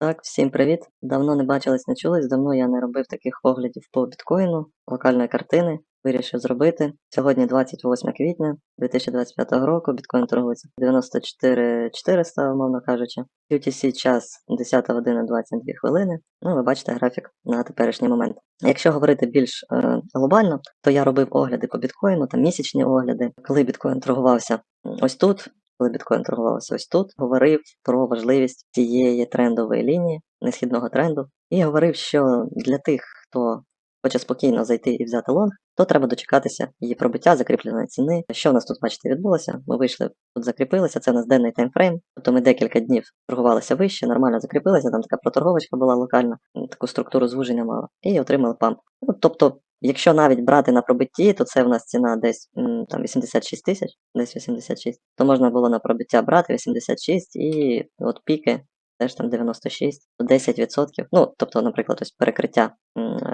Так, всім привіт. Давно не бачились, не чулись, давно я не робив таких оглядів по біткоїну, локальної картини. Вирішив зробити. Сьогодні 28 квітня 2025 року. Біткоін торгується 94 400, умовно кажучи. UTC час 10 година 22 хвилини. Ну, ви бачите графік на теперішній момент. Якщо говорити більш е, глобально, то я робив огляди по біткоїну, там місячні огляди, коли біткоін торгувався ось тут, коли біткоін торгувався ось тут, говорив про важливість цієї трендової лінії, несхідного тренду, і говорив, що для тих, хто хоче спокійно зайти і взяти лонг, то треба дочекатися її пробиття, закріпленої ціни. Що в нас тут, бачите, відбулося? Ми вийшли, тут закріпилися, це у нас денний таймфрейм, тобто ми декілька днів торгувалися вище, нормально закріпилися, там така проторговочка була локальна, таку структуру звуження мала, і отримали памп. Ну, тобто, якщо навіть брати на пробитті, то це в нас ціна десь там 86 тисяч, десь 86, то можна було на пробиття брати 86 і от піки. Теж там 96, то 10%. Ну, тобто, наприклад, ось перекриття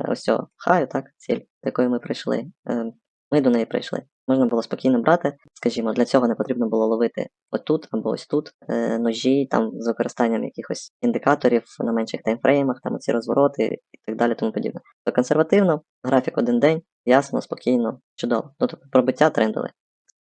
ось цього хаю, так, ціль, до якої ми прийшли. Е, Ми до неї прийшли. Можна було спокійно брати. Скажімо, для цього не потрібно було ловити отут або ось тут е, ножі, там з використанням якихось індикаторів на менших таймфреймах, там оці розвороти і так далі, тому подібне. То консервативно, графік один день, ясно, спокійно, чудово. Ну, тобто пробиття трендове.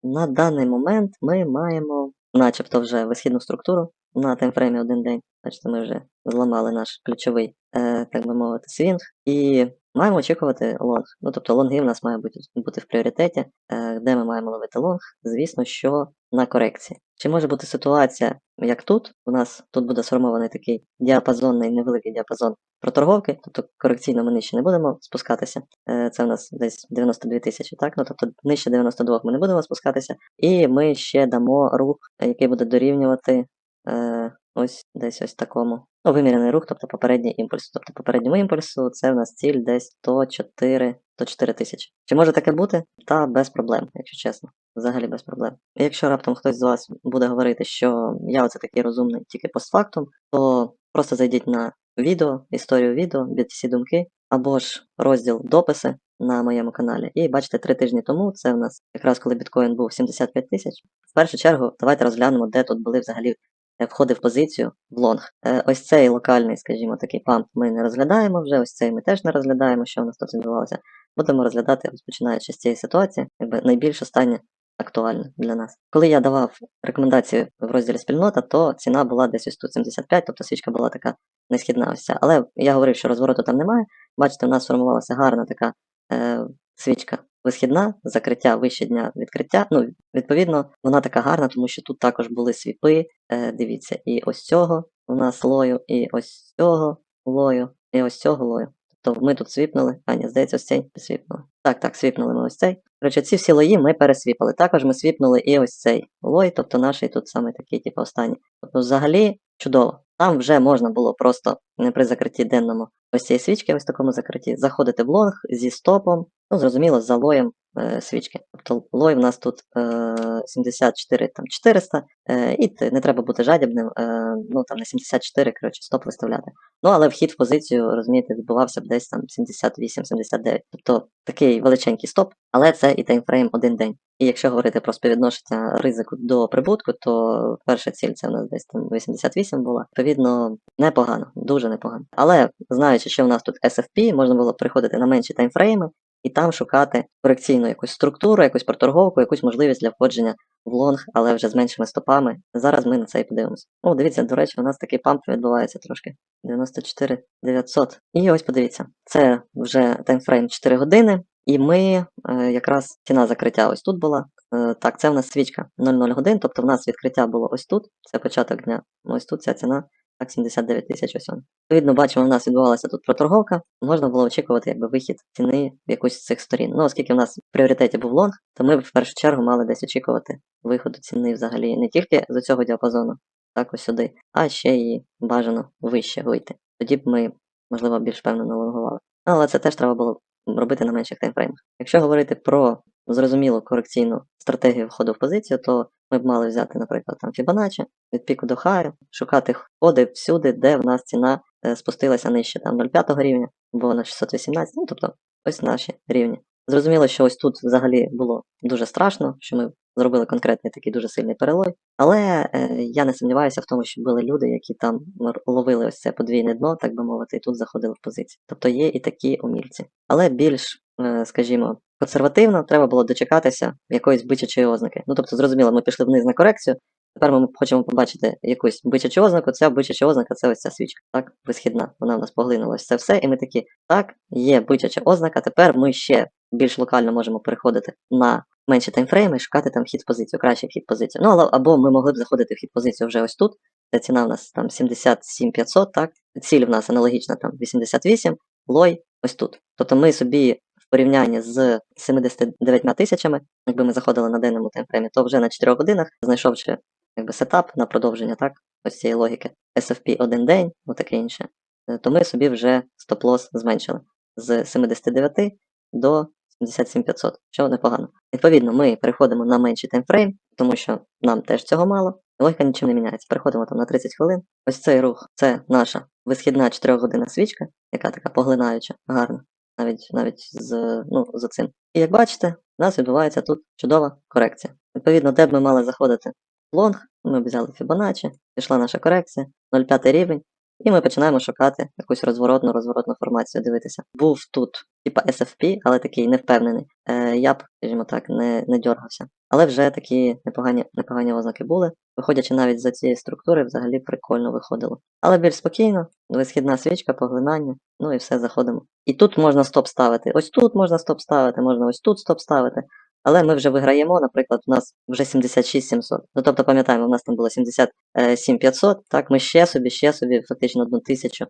На даний момент ми маємо, начебто, вже висхідну структуру на таймфреймі один день. Бачите, ми вже зламали наш ключовий, е, так би мовити, свінг. І маємо очікувати лонг. Ну, тобто лонги в нас має бути, бути в пріоритеті, е, де ми маємо ловити лонг, звісно, що на корекції. Чи може бути ситуація, як тут? У нас тут буде сформований такий діапазонний невеликий діапазон проторговки, тобто корекційно ми нижче не будемо спускатися. Е, Це у нас десь 92 тисячі, так? Ну тобто нижче 92 ми не будемо спускатися, і ми ще дамо рух, який буде дорівнювати е, ось десь ось такому. Ну, вимірений рух, тобто попередній імпульс. Тобто попередньому імпульсу це в нас ціль десь 104, 104 тисячі. Чи може таке бути? Та без проблем, якщо чесно. Взагалі без проблем. Якщо раптом хтось з вас буде говорити, що я оце такий розумний тільки постфактум, то просто зайдіть на відео, історію відео, від всі думки, або ж розділ дописи на моєму каналі. І бачите, три тижні тому це в нас якраз коли біткоін був 75 тисяч. В першу чергу, давайте розглянемо, де тут були взагалі е, входи в позицію в лонг. Е, Ось цей локальний, скажімо, такий памп ми не розглядаємо вже, ось цей ми теж не розглядаємо, що у нас тут відбувалося. Будемо розглядати, розпочинаючи з цієї ситуації, якби найбільш останнє актуальне для нас. Коли я давав рекомендації в розділі спільнота, то ціна була десь ось тут 75, тобто свічка була така несхідна ось ця. Але я говорив, що розвороту там немає. Бачите, у нас сформувалася гарна така е, свічка висхідна, закриття вище дня відкриття. Ну, відповідно, вона така гарна, тому що тут також були свіпи. Е, дивіться, і ось цього у нас лою, і ось цього лою, і ось цього лою. Тобто ми тут свіпнули, а ні, здається, ось цей свіпнули. Так, так, свіпнули ми ось цей. Коротше, ці всі лої ми пересвіпали. Також ми свіпнули і ось цей лой, тобто наш тут саме такий, типу, останній. Тобто, взагалі, чудово. Там вже можна було просто не при закритті денному ось цієї свічки, ось такому закритті, заходити в лонг зі стопом, ну, зрозуміло, з лоєм е, свічки. Тобто лой в нас тут е, 74 там, 400, е, і не треба бути жадібним, е, ну там на 74, коротше, стоп виставляти. Ну, але вхід в позицію, розумієте, відбувався б десь там 78-79. Тобто такий величенький стоп, але це і таймфрейм один день. І якщо говорити про співвідношення ризику до прибутку, то перша ціль це в нас десь там 88 була. Відповідно, непогано, дуже непогано. Але знаючи, що в нас тут SFP, можна було приходити на менші таймфрейми і там шукати корекційну якусь структуру, якусь проторговку, якусь можливість для входження в лонг, але вже з меншими стопами. Зараз ми на це і подивимося. О, дивіться, до речі, у нас такий памп відбувається трошки. 94 900. І ось подивіться, це вже таймфрейм 4 години. І ми е, якраз ціна закриття ось тут була. Е, так, це в нас свічка 00 годин, тобто в нас відкриття було ось тут, це початок дня. Ось тут ця ціна, так, 79 тисяч ось. он. Відповідно, бачимо, у нас відбувалася тут проторговка. Можна було очікувати якби вихід ціни в якусь з цих сторін. Ну, оскільки в нас в пріоритеті був лонг, то ми в першу чергу мали десь очікувати виходу ціни взагалі не тільки з цього діапазону, так ось сюди, а ще і бажано вище вийти. Тоді б ми, можливо, більш певно лонгували. Але це теж треба було робити на менших таймфреймах. Якщо говорити про зрозумілу корекційну стратегію входу в позицію, то ми б мали взяти, наприклад, там Fibonacci, від піку до хаю, шукати входи всюди, де в нас ціна е, спустилася нижче там 0,5 рівня, або на 618, ну тобто ось наші рівні. Зрозуміло, що ось тут взагалі було дуже страшно, що ми зробили конкретний такий дуже сильний перелой. Але е, я не сумніваюся в тому, що були люди, які там ловили ось це подвійне дно, так би мовити, і тут заходили в позиції. Тобто є і такі умільці. Але більш, е, скажімо, консервативно треба було дочекатися якоїсь бичачої ознаки. Ну тобто, зрозуміло, ми пішли вниз на корекцію. Тепер ми хочемо побачити якусь бичачу ознаку. Ця бичача ознака це ось ця свічка, так, висхідна. Вона в нас поглинула це все, і ми такі, так, є бичача ознака. Тепер ми ще більш локально можемо переходити на менші таймфрейми і шукати там вхід-позицію, кращий вхід в позицію. Ну, але або ми могли б заходити в вхід-позицію вже ось тут, де ціна в нас там 77 500, так, ціль в нас аналогічна там 88, лой ось тут. Тобто ми собі в порівнянні з 79 тисячами, якби ми заходили на денному таймфреймі, то вже на 4 годинах, знайшовши якби сетап на продовження, так, ось цієї логіки, SFP один день, ну таке інше, е, то ми собі вже стоп-лос зменшили. З 79 до 77500, що непогано. Відповідно, ми переходимо на менший таймфрейм, тому що нам теж цього мало. Логіка нічим не міняється. Переходимо там на 30 хвилин. Ось цей рух це наша висхідна 4 годинна свічка, яка така поглинаюча, гарна, навіть навіть з, ну, з цим. І як бачите, у нас відбувається тут чудова корекція. Відповідно, де б ми мали заходити лонг, ми взяли Fibonacci, пішла наша корекція, 0,5 рівень, і ми починаємо шукати якусь розворотну розворотну формацію, дивитися. Був тут типа SFP, але такий невпевнений. Е, я б, скажімо так, не, не дергався. Але вже такі непогані, непогані ознаки були. Виходячи навіть за цієї структури, взагалі прикольно виходило. Але більш спокійно, висхідна свічка, поглинання, ну і все, заходимо. І тут можна стоп ставити. Ось тут можна стоп ставити, можна ось тут стоп ставити. Але ми вже виграємо, наприклад, у нас вже 76 700. Ну тобто, пам'ятаємо, у нас там було 77 500, так, ми ще собі, ще собі фактично одну тисячу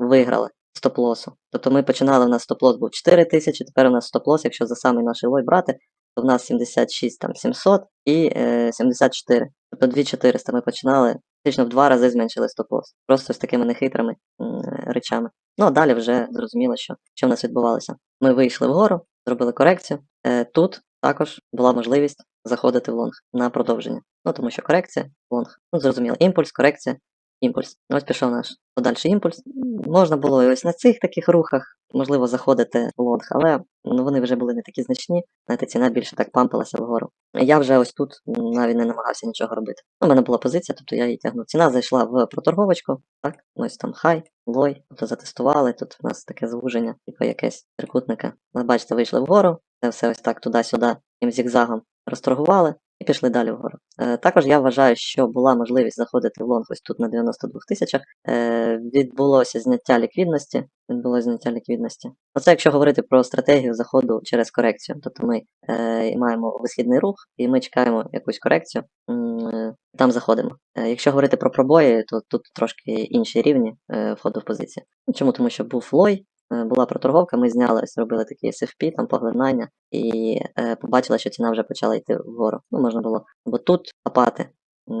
виграли стоп-лосу. Тобто ми починали, у нас стоп-лос був 4 тисячі, тепер у нас стоп-лос, якщо за самий наш лой брати, то в нас 76 там 700 і е, 74. Тобто 2400 ми починали, фактично в два рази зменшили стоп-лос. Просто з такими нехитрими м, речами. Ну а далі вже зрозуміло, що, що в нас відбувалося. Ми вийшли вгору, зробили корекцію. Е, тут також була можливість заходити в лонг на продовження. Ну тому що корекція, лонг. Ну зрозуміло, імпульс, корекція, імпульс. Ось пішов наш подальший імпульс. Можна було ось на цих таких рухах, можливо, заходити в лонг, але ну, вони вже були не такі значні. Знаєте, ціна більше так пампилася вгору. Я вже ось тут навіть не намагався нічого робити. Ну, у мене була позиція, тобто я її тягнув. Ціна зайшла в проторговочку, так, ось там хай, лой, тобто затестували. Тут у нас таке звуження, типу якесь трикутника. Ви бачите, вийшли вгору, це все ось так туди-сюди, таким зігзагом розторгували і пішли далі вгору. Е, також я вважаю, що була можливість заходити в лонг ось тут на 92 тисячах. Е, відбулося зняття ліквідності. Відбулося зняття ліквідності. Оце якщо говорити про стратегію заходу через корекцію. Тобто ми е, маємо висхідний рух, і ми чекаємо якусь корекцію, там заходимо. Е, якщо говорити про пробої, то тут трошки інші рівні е, входу в позицію. Ну, Чому? Тому що був лой, була проторговка, ми зняли, ось робили такі SFP, там поглинання, і е, побачили, що ціна вже почала йти вгору. Ну, можна було або тут копати,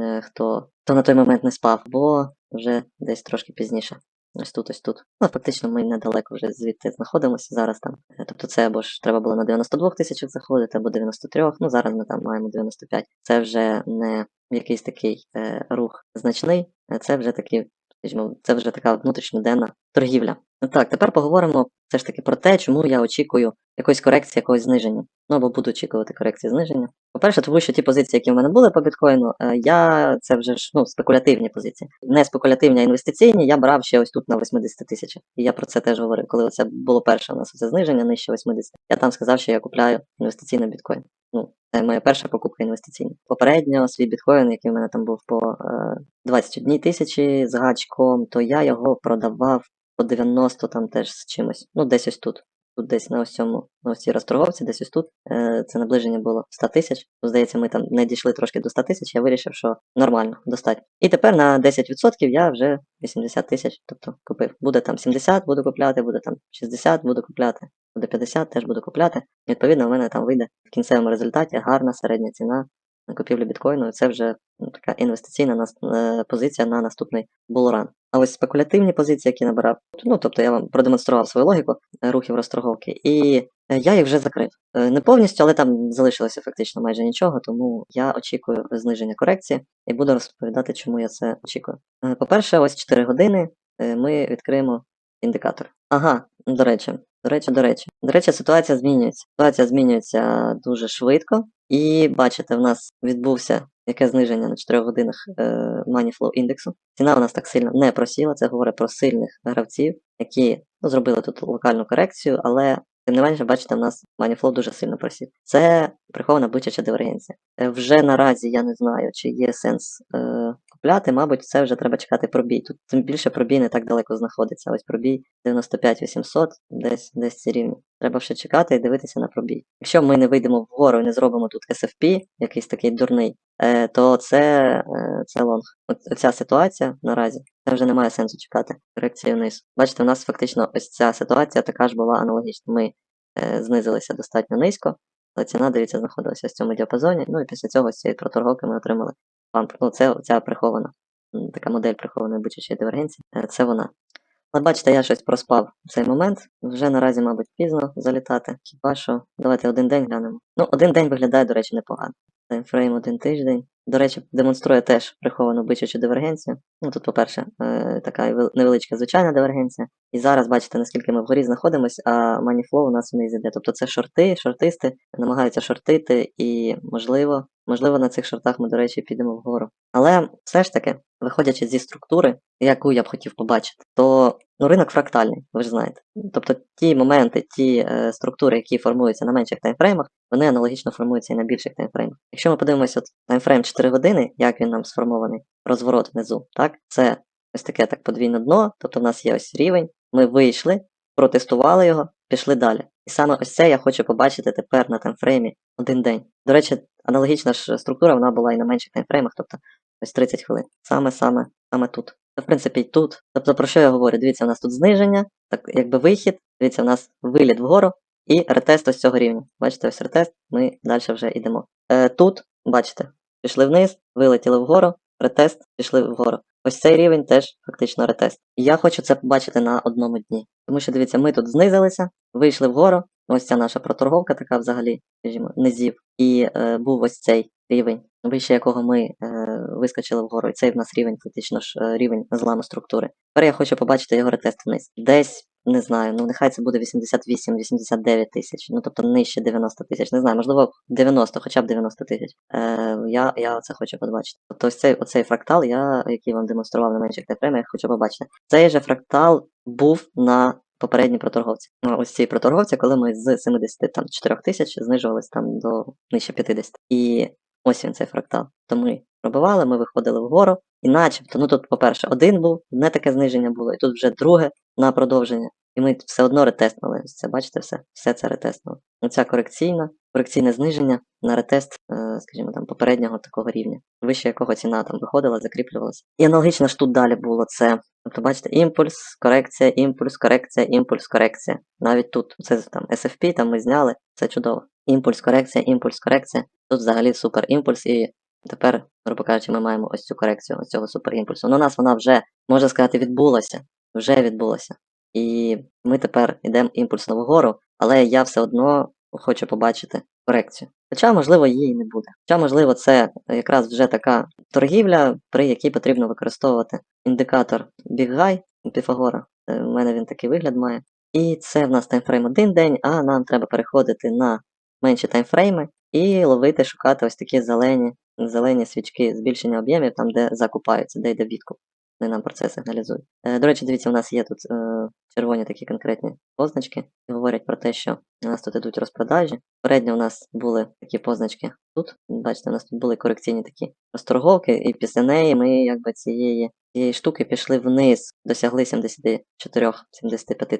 е, хто, хто на той момент не спав, або вже десь трошки пізніше. Ось тут, ось тут. Ну, фактично, ми недалеко вже звідти знаходимося зараз там. Е, Тобто це або ж треба було на 92 тисячах заходити, або 93. Ну, зараз ми там маємо 95. Це вже не якийсь такий е, рух значний, е, це вже такі, скажімо, це вже така внутрішньоденна торгівля. Ну Так, тепер поговоримо все ж таки про те, чому я очікую якоїсь корекції, якогось зниження. Ну або буду очікувати корекції зниження. По-перше, тому що ті позиції, які в мене були по біткоїну, е, я це вже ж ну, спекулятивні позиції. Не спекулятивні, а інвестиційні, я брав ще ось тут на 80 тисячах. І я про це теж говорив, коли це було перше у нас це зниження нижче 80. Я там сказав, що я купляю інвестиційний біткоін. Ну, це моя перша покупка інвестиційна. Попередньо свій біткоін, який в мене там був по е, 21 тисячі з гачком, то я його продавав по 90 там теж з чимось. Ну, десь ось тут. Тут десь на ось цьому, на ось цій розторговці, десь ось тут. Е, це наближення було 100 тисяч. Здається, ми там не дійшли трошки до 100 тисяч, я вирішив, що нормально, достатньо. І тепер на 10% я вже 80 тисяч, тобто купив. Буде там 70, буду купляти, буде там 60, буду купляти, буде 50, теж буду купляти. Відповідно, у мене там вийде в кінцевому результаті гарна середня ціна на купівлю біткоїну. Це вже ну, така інвестиційна нас, е, позиція на наступний булран. А ось спекулятивні позиції, які набирав, ну тобто я вам продемонстрував свою логіку е, рухів розторговки, і е, я їх вже закрив. Е, Не повністю, але там залишилося фактично майже нічого, тому я очікую зниження корекції і буду розповідати, чому я це очікую. По-перше, ось 4 години ми відкриємо індикатор. Ага, до речі, До речі, до речі. До речі, ситуація змінюється. Ситуація змінюється дуже швидко. І бачите, в нас відбувся яке зниження на 4 годинах е, Money Flow індексу. Ціна у нас так сильно не просіла. Це говорить про сильних гравців, які ну, зробили тут локальну корекцію, але тим не менше, бачите, в нас Money Flow дуже сильно просів. Це прихована бичача дивергенція. Е, Вже наразі я не знаю, чи є сенс е, купляти. Мабуть, це вже треба чекати пробій. Тут тим більше пробій не так далеко знаходиться. Ось пробій 95 800, десь десь ці рівні. Треба ще чекати і дивитися на пробій. Якщо ми не вийдемо вгору і не зробимо тут SFP, якийсь такий дурний, е, то це, е, це лонг. Оця ситуація наразі. Це вже немає сенсу чекати корекції вниз. Бачите, у нас фактично ось ця ситуація така ж була аналогічна. Ми е, знизилися достатньо низько, але ціна, дивіться, знаходилася в цьому діапазоні. Ну і після цього з цієї проторговки ми отримали памп. Ну, це ця прихована, така модель прихованої бичачої дивергенції. Це вона. Але бачите, я щось проспав цей момент. Вже наразі, мабуть, пізно залітати. Хіба що давайте один день глянемо. Ну, один день виглядає, до речі, непогано. Таймфрейм один тиждень. До речі, демонструє теж приховану бичачу дивергенцію. Ну тут, по-перше, е, така невеличка звичайна дивергенція. І зараз бачите, наскільки ми вгорі знаходимось, а маніфлоу у нас вниз іде. Тобто це шорти, шортисти намагаються шортити, і можливо, можливо, на цих шортах ми, до речі, підемо вгору. Але все ж таки, виходячи зі структури, яку я б хотів побачити, то ну, ринок фрактальний, ви ж знаєте. Тобто ті моменти, ті е, структури, які формуються на менших таймфреймах, вони аналогічно формуються і на більших таймфреймах. Якщо ми подивимося от таймфрейм 4 години, як він нам сформований, розворот внизу, так, це ось таке так подвійне дно, тобто в нас є ось рівень, ми вийшли, протестували його, пішли далі. І саме ось це я хочу побачити тепер на таймфреймі один день. До речі, аналогічна ж структура вона була і на менших таймфреймах, тобто ось 30 хвилин. Саме саме саме тут. В принципі, і тут. Тобто, про що я говорю? Дивіться, у нас тут зниження, так якби вихід, дивіться, у нас виліт вгору і ретест ось цього рівня. Бачите, ось ретест, ми далі вже йдемо. Е, тут, бачите, пішли вниз, вилетіли вгору, ретест, пішли вгору. Ось цей рівень теж фактично ретест. Я хочу це побачити на одному дні. Тому що дивіться, ми тут знизилися, вийшли вгору. Ось ця наша проторговка така взагалі, скажімо, низів. І е, був ось цей рівень, вище якого ми е, вискочили вгору. І цей в нас рівень, фактично ж е, рівень зламу структури. Тепер я хочу побачити його ретест вниз. Десь, не знаю, ну нехай це буде 88-89 тисяч, ну тобто нижче 90 тисяч. Не знаю, можливо, 90, хоча б 90 тисяч. Е, я, я це хочу побачити. Тобто цей, оцей фрактал, я, який вам демонстрував на менших тайфреймах, я хочу побачити. Цей же фрактал був на попередній проторговці. Ну, ось цій проторговці, коли ми з 74 тисяч знижувались там до нижче 50. І ось він цей фрактал. То ми пробивали, ми виходили вгору, і начебто, ну тут, по-перше, один був, не таке зниження було, і тут вже друге на продовження. І ми все одно ретестнули. Ось це, бачите, все, все це ретестнули. Оця корекційна, корекційне зниження на ретест, е, скажімо, там, попереднього такого рівня, вище якого ціна там виходила, закріплювалася. І аналогічно ж тут далі було це. Тобто, бачите, імпульс, корекція, імпульс, корекція, імпульс, корекція. Навіть тут це там SFP, там ми зняли, це чудово. Імпульс, корекція, імпульс, корекція. Тут взагалі супер імпульс, і тепер, грубо кажучи, ми маємо ось цю корекцію, ось цього супер імпульсу. Ну, нас вона вже, можна сказати, відбулася. Вже відбулася. І ми тепер йдемо імпульсно вгору, але я все одно хочу побачити корекцію. Хоча, можливо, її не буде. Хоча, можливо, це якраз вже така торгівля, при якій потрібно використовувати індикатор Big High Піфагора. Е, У мене він такий вигляд має. І це в нас таймфрейм один день, а нам треба переходити на менші таймфрейми і ловити, шукати ось такі зелені, зелені свічки збільшення об'ємів, там, де закупаються, де йде відкуп. Вони нам про це сигналізують. Е, до речі, дивіться, у нас є тут е, червоні такі конкретні позначки, говорять про те, що у нас тут ідуть розпродажі. Попередньо у нас були такі позначки тут. Бачите, у нас тут були корекційні такі розторговки, і після неї ми якби цієї, цієї штуки пішли вниз, досягли 74-75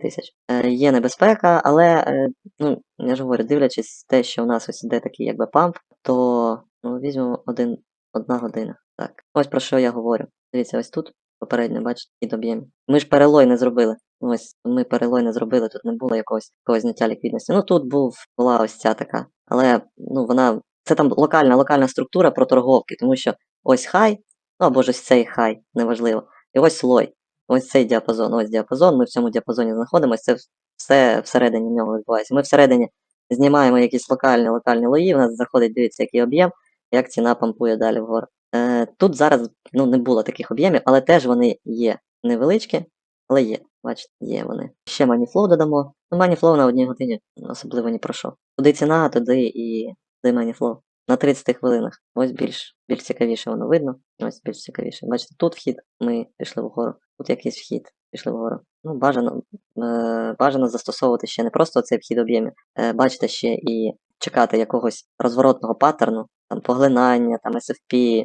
тисяч. Е, є небезпека, але е, ну, я ж говорю, дивлячись те, що у нас ось іде такий якби памп, то ну, візьмемо один, одна година. Так, ось про що я говорю. Дивіться, ось тут попередньо, бачите, під об'єм. Ми ж перелой не зробили. Ось ми перелой не зробили, тут не було якогось, якогось зняття ліквідності. Ну тут був, була ось ця така. Але ну, вона. Це там локальна, локальна структура проторговки, тому що ось хай, ну або ж ось цей хай, неважливо. І ось слой. Ось цей діапазон, ось діапазон, ми в цьому діапазоні знаходимося, це все всередині нього відбувається. Ми всередині знімаємо якісь локальні локальні лої, у нас заходить, дивіться, який об'єм, як ціна пампує далі вгору. Е, тут зараз ну, не було таких об'ємів, але теж вони є невеличкі. Але є, бачите, є вони. Ще Moneyflow додамо. Ну, Moneyflow на одній годині особливо ні про що. Куди ціна, туди і туди Moneyflow. На 30 хвилинах. Ось більш, більш цікавіше воно видно. Ось більш цікавіше. Бачите, тут вхід, ми пішли вгору. Тут якийсь вхід, пішли вгору. Ну, бажано, е, бажано застосовувати ще не просто цей вхід об'ємів, е, бачите, ще і чекати якогось розворотного паттерну, там поглинання, там SFP,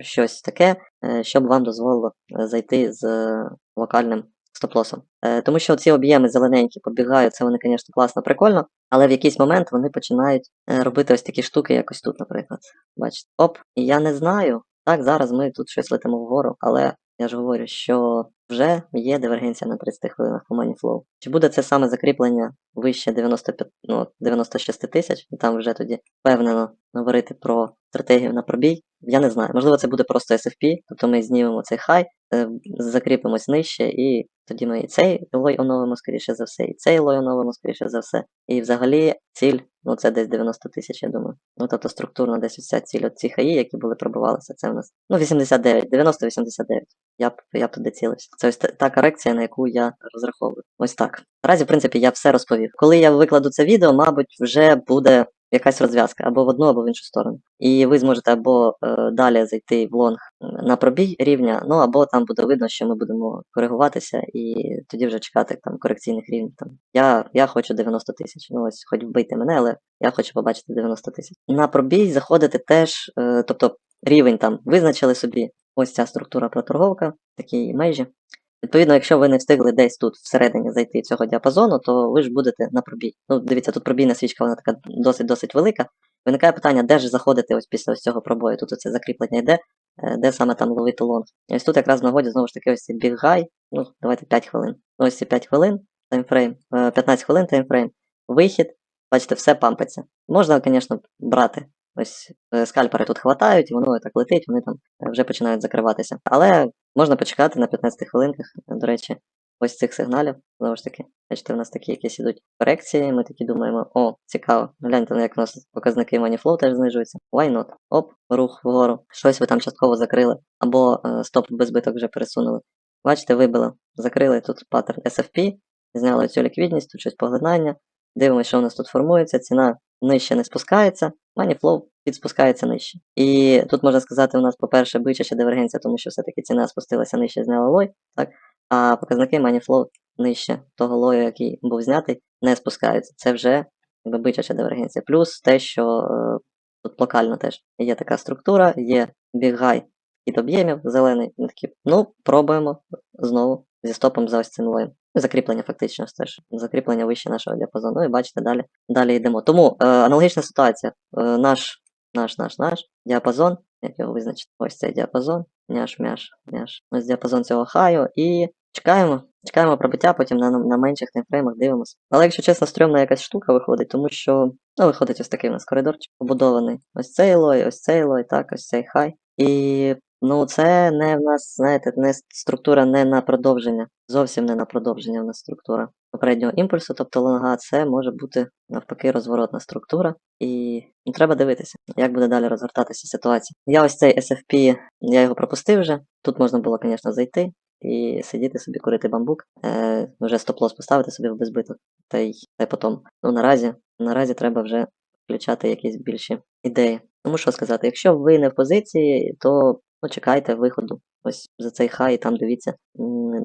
щось таке, е, щоб вам дозволило е, зайти з е, локальним стоп-лосом. Е, Тому що ці об'єми зелененькі побігають, це вони, звісно, класно, прикольно, але в якийсь момент вони починають е, робити ось такі штуки, якось тут, наприклад. Бачите, оп, і я не знаю. Так, зараз ми тут щось летимо вгору, але я ж говорю, що вже є дивергенція на 30 хвилинах по Moneyflow. Чи буде це саме закріплення вище 95, ну, 96 тисяч, і там вже тоді впевнено говорити про стратегію на пробій? Я не знаю. Можливо, це буде просто SFP, тобто ми знімемо цей хай, е, закріпимось нижче, і тоді ми і цей лой оновимо, скоріше за все, і цей лой оновимо, скоріше за все. І взагалі ціль, ну це десь 90 тисяч, я думаю. Ну тобто структурно десь вся ціль от ці хаї, які були пробивалися, це в нас. Ну, 89, 90-89. Я б я б туди цілився. Це ось та корекція, на яку я розраховую. Ось так. Наразі, в принципі, я все розповів. Коли я викладу це відео, мабуть, вже буде якась розв'язка або в одну, або в іншу сторону. І ви зможете або е, далі зайти в лонг на пробій рівня, ну або там буде видно, що ми будемо коригуватися, і тоді вже чекати там корекційних рівнів. Там я, я хочу 90 тисяч. Ну ось, хоч вбийте мене, але я хочу побачити 90 тисяч. На пробій заходити теж, е, тобто рівень там визначили собі. Ось ця структура проторговка, такі межі. Відповідно, якщо ви не встигли десь тут всередині зайти цього діапазону, то ви ж будете на пробій. Ну, дивіться, тут пробійна свічка, вона така досить-досить велика. Виникає питання, де ж заходити ось після ось цього пробою. Тут оце закріплення йде, е, де саме там ловити лонг. Ось тут якраз в нагоді знову ж таки ось цей біг гай. Ну, давайте 5 хвилин. Ось ці 5 хвилин, таймфрейм, е, 15 хвилин таймфрейм, вихід. Бачите, все пампиться. Можна, звісно, брати. Ось е, скальпери тут хватають, воно так летить, вони там е, вже починають закриватися. Але можна почекати на 15 хвилинках, до речі, ось цих сигналів. Знову ж таки, бачите, в нас такі якісь ідуть корекції. Ми такі думаємо, о, цікаво. Гляньте, ну, як у нас показники Moneyflow теж знижуються. Why not? Оп, рух вгору. Щось ви там частково закрили. Або е, стоп без збиток вже пересунули. Бачите, вибило. Закрили тут паттерн SFP, зняли цю ліквідність, тут щось поглинання. Дивимося, що у нас тут формується, ціна нижче не спускається, Moneyflow підспускається нижче. І тут можна сказати, у нас, по-перше, бичача дивергенція, тому що все-таки ціна спустилася нижче, зняла лой, так? а показники Moneyflow нижче того лою, який був знятий, не спускаються. Це вже якби, бичача дивергенція. Плюс те, що е, тут локально теж є така структура, є бігай від об'ємів зелений. Такі, ну, пробуємо знову зі стопом за ось цим лоєм. Закріплення фактично теж. Закріплення вище нашого діапазону. Ну і бачите, далі, далі йдемо. Тому е, аналогічна ситуація. Е, наш, наш, наш, наш діапазон, як його визначити? Ось цей діапазон. Мяш, мяш, мяш. Ось діапазон цього хаю. І чекаємо. Чекаємо пробиття, потім на, на менших таймфреймах дивимося. Але якщо чесно, стрьомна якась штука виходить, тому що ну, виходить ось такий у нас коридорчик побудований. Ось цей лой, ось цей лой, так, ось цей хай. І Ну, це не в нас, знаєте, не структура не на продовження. Зовсім не на продовження в нас структура попереднього імпульсу, тобто лонга, це може бути навпаки розворотна структура. І ну, треба дивитися, як буде далі розгортатися ситуація. Я ось цей SFP, я його пропустив вже. Тут можна було, звісно, зайти і сидіти собі, курити бамбук, е, вже стоп-лос поставити собі в безбиток, та й та й потім. Ну наразі, наразі треба вже включати якісь більші ідеї. Тому що сказати, якщо ви не в позиції, то ну, чекайте виходу. Ось за цей хай, і там дивіться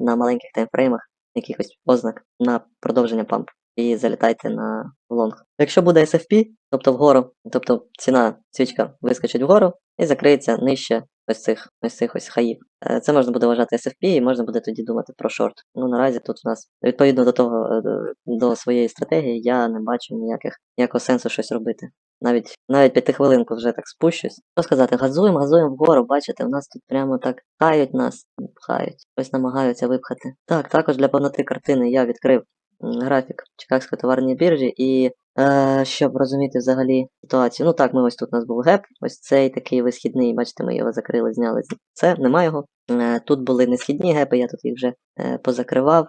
на маленьких таймфреймах якихось ознак на продовження пампу. І залітайте на лонг. Якщо буде SFP, тобто вгору, тобто ціна свічка вискочить вгору і закриється нижче ось цих ось цих ось хаїв. Е, Це можна буде вважати SFP, і можна буде тоді думати про шорт. Ну наразі тут у нас відповідно до того е, до своєї стратегії я не бачу ніяких ніякого сенсу щось робити. Навіть навіть п'ятихвилинку вже так спущусь. Що сказати, газуємо, газуємо вгору, бачите, у нас тут прямо так хають нас, пхають, ось намагаються випхати. Так, також для повноти картини я відкрив графік Чикагської товарної біржі і е, щоб розуміти взагалі ситуацію. Ну так, ми ось тут у нас був геп, ось цей такий висхідний, бачите, ми його закрили, зняли. Це нема його. Е, Тут були несхідні гепи, я тут їх вже е, позакривав.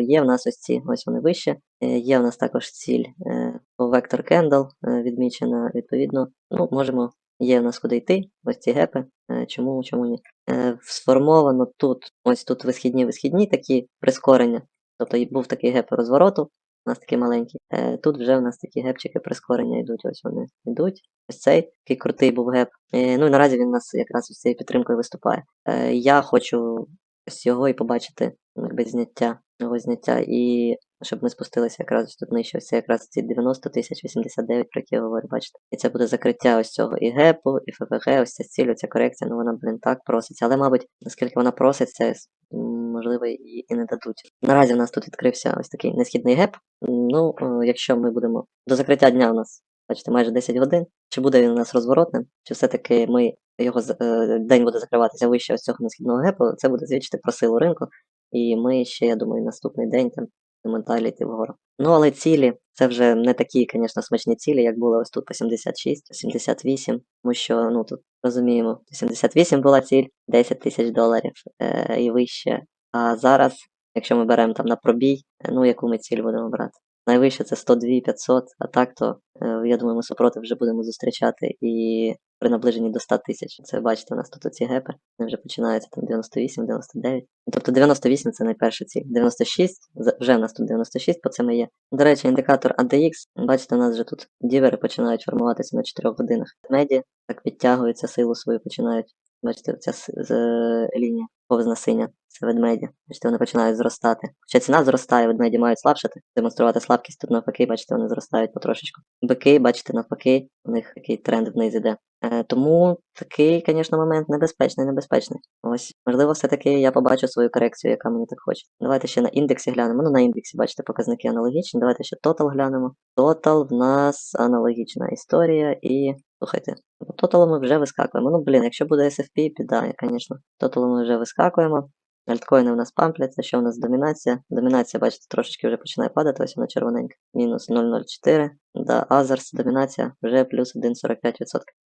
Є в нас ось ці, ось вони вище. Є в нас також ціль Vector Candle е, відмічена, відповідно. Ну, можемо є в нас куди йти, ось ці гепи. Е, Чому, чому ні? Е, Сформовано тут, ось тут висхідні, висхідні такі прискорення. Тобто був такий геп розвороту, у нас такий маленький. Тут вже в нас такі гепчики прискорення йдуть, ось вони йдуть. Ось цей такий крутий був геп. Ну і наразі він у нас якраз з цією підтримкою виступає. Я хочу ось його і побачити, ну, якби зняття, його зняття, і щоб ми спустилися якраз тут нижче, це якраз ці 90 тисяч 89, про які я говорю, бачите. І це буде закриття ось цього і гепу, і ФПГ, ось ця ціль, ця корекція, ну вона, блін, так проситься. Але, мабуть, наскільки вона проситься, можливо, і, і не дадуть. Наразі в нас тут відкрився ось такий несхідний геп. Ну, е, якщо ми будемо до закриття дня у нас, бачите, майже 10 годин. Чи буде він у нас розворотним, чи все-таки ми його е, день буде закриватися вище ось цього несхідного гепу, це буде свідчити про силу ринку. І ми ще, я думаю, наступний день там менталі йти вгору. Ну, але цілі, це вже не такі, звісно, смачні цілі, як були ось тут по 76, 78, тому що, ну, тут розуміємо, 78 була ціль, 10 тисяч доларів е, і вище. А зараз, якщо ми беремо там на пробій, ну, яку ми ціль будемо брати? Найвище це 102 500, а так то, е, я думаю, ми супротив вже будемо зустрічати і при наближенні до 100 тисяч. Це бачите, у нас тут оці гепи, вони вже починаються там 98, 99. Тобто 98 це найперша ціль. 96, вже в нас тут 96, по цьому є. До речі, індикатор ADX, бачите, у нас вже тут дівери починають формуватися на 4 годинах. Меді так підтягуються, силу свою починають. Бачите, ця лінія повзна синя, це ведмеді. Бачите, вони починають зростати. Хоча ціна зростає, ведмеді мають слабшати, демонструвати слабкість, тут навпаки, бачите, вони зростають потрошечку. Бики, бачите, навпаки, у них такий тренд вниз іде. Е, тому такий, звісно, момент небезпечний, небезпечний. Ось, можливо, все-таки я побачу свою корекцію, яка мені так хоче. Давайте ще на індексі глянемо. Ну, на індексі, бачите, показники аналогічні. Давайте ще тотал глянемо. Тотал в нас аналогічна історія і. Слухайте, по тоталу ми вже вискакуємо. Ну, блін, якщо буде SFP, піда, звісно. Тоталу ми вже вискакуємо. Альткоїни у нас пампляться, що у нас домінація? Домінація, бачите, трошечки вже починає падати, ось вона червоненька. Мінус 0,04. Да, Азерс, домінація вже плюс 1,45%.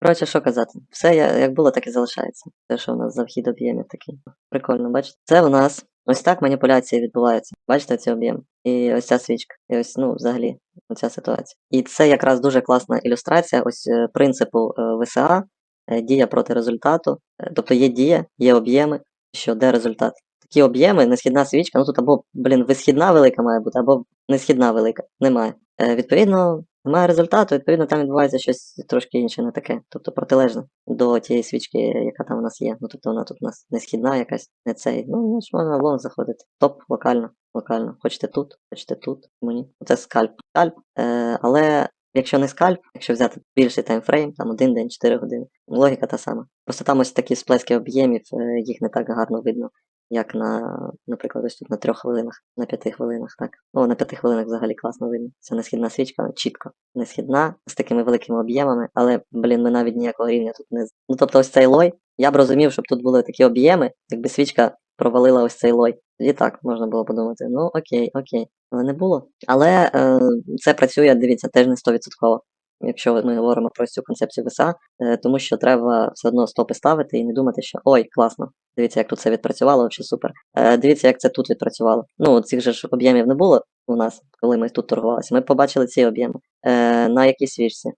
Коротше, що казати? Все як було, так і залишається. Те, що у нас за вхід об'ємів такий. Прикольно, бачите? Це у нас ось так маніпуляції відбуваються. Бачите ці об'єми? І ось ця свічка. І ось, ну, взагалі, оця ситуація. І це якраз дуже класна ілюстрація ось е, принципу е, ВСА, е, дія проти результату. Тобто є дія, є об'єми, що де результат. Такі об'єми, несхідна свічка, ну тут або, блін, висхідна велика має бути, або несхідна велика. Немає. Відповідно, немає результату, відповідно, там відбувається щось трошки інше, не таке. Тобто протилежне до тієї свічки, яка там у нас є. Ну тобто вона тут у нас несхідна якась, не цей. Ну, ж можна лонг заходити. Топ локально, локально. Хочете тут, хочете тут. Мені. Це скальп. Скальп. Е, але якщо не скальп, якщо взяти більший таймфрейм, там один день, 4 години, логіка та сама. Просто там ось такі сплески об'ємів, е, їх не так гарно видно, як на, наприклад, ось тут на трьох хвилинах, на п'яти хвилинах, так. Ну, на п'яти хвилинах взагалі класно видно. Це не східна свічка, чітко. Не східна, з такими великими об'ємами, але, блін, ми навіть ніякого рівня тут не. Ну, тобто ось цей лой, я б розумів, щоб тут були такі об'єми, якби свічка провалила ось цей лой. І так можна було подумати, ну окей, окей. Але не було. Але е, це працює, дивіться, теж не 100%. Якщо ми говоримо про цю концепцію ВСА, е, тому що треба все одно стопи ставити і не думати, що ой, класно, дивіться, як тут це відпрацювало, чи супер. Е, дивіться, як це тут відпрацювало. Ну, цих же ж об'ємів не було у нас, коли ми тут торгувалися. Ми побачили ці об'єми. Е, на якій свічці?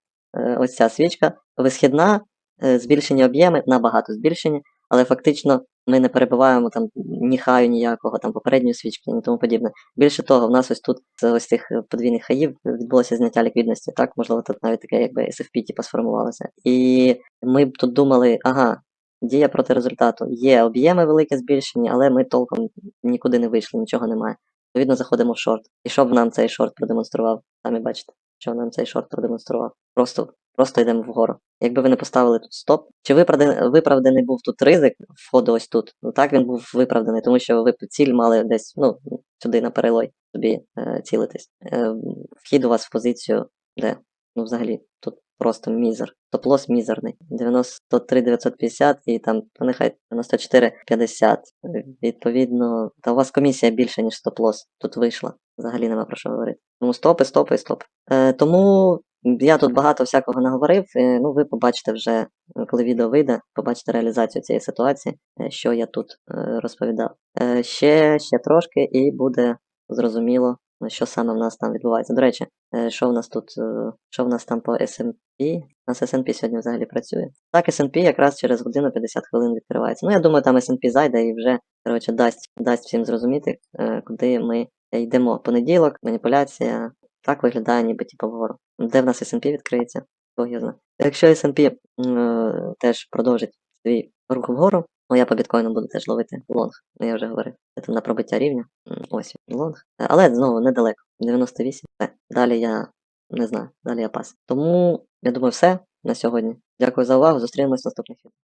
Ось ця свічка висхідна, збільшені об'єми, набагато збільшені, але фактично ми не перебуваємо там ні хаю ніякого, там попередньої свічки, ні тому подібне. Більше того, в нас ось тут з ось цих е, подвійних хаїв відбулося зняття ліквідності. Так, можливо, тут навіть таке, якби SFP типу, сформувалося. І ми б тут думали, ага, дія проти результату. Є об'єми велике збільшені, але ми толком нікуди не вийшли, нічого немає. Відповідно, заходимо в шорт. І що б нам цей шорт продемонстрував? Самі бачите, що нам цей шорт продемонстрував. Просто, просто йдемо вгору. Якби ви не поставили тут стоп, чи виправданий, виправданий був тут ризик входу ось тут? Ну так він був виправданий, тому що ви ціль мали десь ну, сюди на перелой собі е, цілитись. Е, вхід у вас в позицію, де? Ну, взагалі, тут просто мізер. Топ-лос мізерний. 93 950 і там, нехай 94 50. Відповідно, та у вас комісія більше, ніж стоп-лос. Тут вийшла. Взагалі нема про що говорити. Тому стопи, стопи, стопи. Е, тому я тут багато всякого наговорив. Ну, ви побачите вже, коли відео вийде, побачите реалізацію цієї ситуації, е, що я тут е, розповідав. Е, ще, ще трошки, і буде зрозуміло, ну, що саме в нас там відбувається. До речі, що в нас тут, що в нас там по S&P? У нас S&P сьогодні взагалі працює. Так, S&P якраз через годину 50 хвилин відкривається. Ну, я думаю, там S&P зайде і вже, коротше, дасть, дасть всім зрозуміти, куди ми йдемо. Понеділок, маніпуляція, так виглядає ніби типу вгору. Де в нас S&P відкриється? Його знає. Якщо S&P е, теж продовжить свій рух вгору, ну я по біткоїну буду теж ловити лонг, ну я вже говорив. Це на пробиття рівня. Ось лонг. Е, Але знову недалеко. 98. Все. Далі я не знаю, далі я пас. Тому я думаю, все на сьогодні. Дякую за увагу. Зустрінемось в наступних відео.